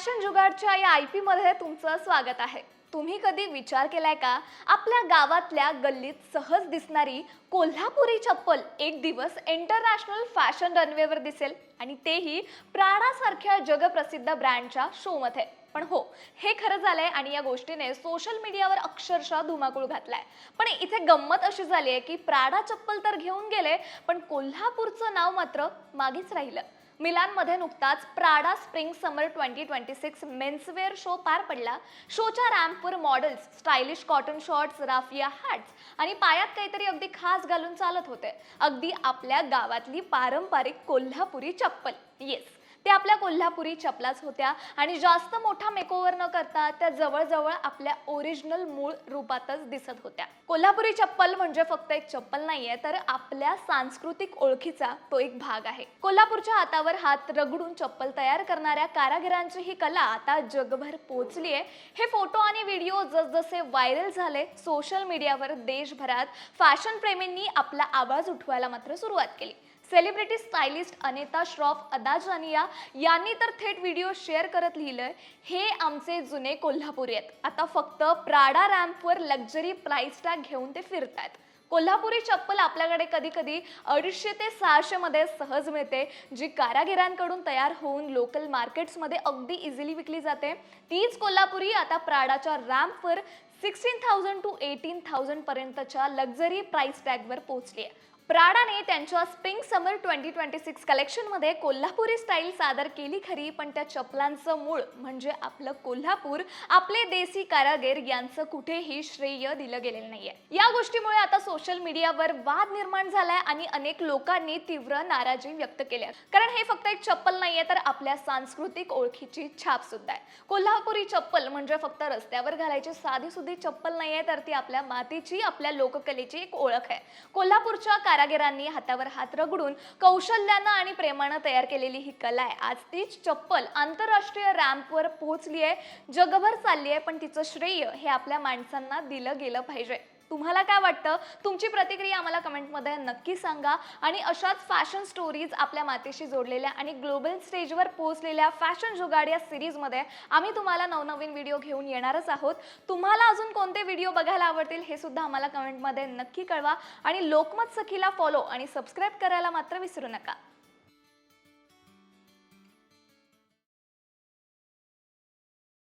Fashion जुगाडच्या या I P मध्ये तुमचं स्वागत आहे. तुम्ही कधी विचार केलाय का? आपल्या गावातल्या गल्लीत सहज दिसणारी कोल्हापुरी चप्पल एक दिवस इंटरनॅशनल फॅशन रनवेवर दिसेल आणि तेही प्राणासारख्या जगप्रसिद्ध ब्रँडच्या शोमध्ये. पण हो हे खरं झालंय आणि या गोष्टीने सोशल मीडियावर अक्षरशः धुमाकूळ घातलाय. पण इथे गंमत अशी झाली आहे की प्राडा चप्पल तर घेऊन गेले पण कोल्हापूरचं नाव मात्र मागेच राहिलं. मिलानमध्ये नुकताच Prada spring summer twenty twenty six menswear show पार पडला. शोच्या रॅम्पवर models stylish cotton shorts raffia hats आणि पायात काहीतरी अगदी खास घालून चालत होते. अगदी आपल्या गावातली पारंपरिक कोल्हापुरी चप्पल. येस त्या आपल्या कोल्हापुरी चपलाच होत्या. आणि जास्त मोठा मेकओव्हर न करता त्या जवळजवळ आपल्या ओरिजिनल मूळ रूपातच दिसत होत्या. कोल्हापुरी चप्पल म्हणजे फक्त एक चप्पल नाहीये तर आपल्या सांस्कृतिक ओळखीचा तो एक भाग आहे. कोल्हापूरच्या हातावर हात रगडून चप्पल तयार करणाऱ्या कारागिरांची ही कला आता जगभर पोहोचली आहे हे फोटो आणि व्हिडिओ जसजसे व्हायरल झाले सोशल मीडियावर देशभरात फॅशन प्रेमींनी आपला आवाज उठवायला मात्र सुरुवात केली. सेलिब्रिटी स्टायलिस्ट अनेता श्रॉफ अदाजानिया यांनी तर थेट व्हिडिओ शेअर करत लिहिलंय हे आमचे जुने कोल्हापुरी आहेत. आता फक्त प्राडा रॅम्पवर लक्झरी प्राइस टॅग घेऊन ते फिरतायत. कोल्हापुरी चप्पल आपल्याकडे कधी कधी अडीचशे ते सहाशे मध्ये सहज मिळते जी कारागिरांकडून तयार होऊन लोकल मार्केट्समध्ये अगदी इझिली विकली जाते. तीच कोल्हापुरी आता प्राडाच्या रॅम्पवर सिक्स्टीन थाउजंड टू एटीन थाउजंडपर्यंतच्या लक्झरी प्राइस टॅगवर पोहोचली आहे. प्राडाने त्यांच्या spring summer twenty twenty six कलेक्शनमध्ये Kolhapuri style सादर केली खरी पण त्या चपलांचं मूळ म्हणजे आपलं कोल्हापूर आपले देसी कारागीर यांचं कुठेही श्रेय दिलं गेलेलं नाहीये. या गोष्टीमुळे आता सोशल मीडियावर वाद निर्माण झालाय आणि अनेक लोकांनी तीव्र नाराजी व्यक्त केली कारण हे फक्त एक चप्पल नाहीये तर आपल्या सांस्कृतिक ओळखीची छाप सुद्धा आहे. कोल्हापुरी चप्पल म्हणजे फक्त रस्त्यावर घालायची साधी सुधी चप्पल नाहीये तर ती आपल्या मातीची आपल्या लोककलेची एक ओळख आहे. कोल्हापूरच्या कारागिरांनी हातावर हात रगडून कौशल्यानं आणि प्रेमानं तयार केलेली ही कला आहे. आज तीच चप्पल आंतरराष्ट्रीय रॅम्पवर पोहोचली आहे. जगभर चालली आहे पण तिचं श्रेय हे आपल्या माणसांना दिलं गेलं पाहिजे. तुम्हाला काय वाटतं? तुमची प्रतिक्रिया आम्हाला कमेंटमध्ये नक्की सांगा. आणि अशाच फॅशन स्टोरीज आपल्या मातेशी जोडलेल्या आणि ग्लोबल स्टेजवर पोहोचलेल्या फॅशन जुगाड या सिरीजमध्ये आम्ही तुम्हाला नवनवीन व्हिडिओ घेऊन येणारच आहोत. तुम्हाला अजून कोणते व्हिडिओ बघायला आवडतील हे सुद्धा आम्हाला कमेंटमध्ये नक्की कळवा. आणि लोकमत सखीला फॉलो आणि सबस्क्राईब करायला मात्र विसरू नका.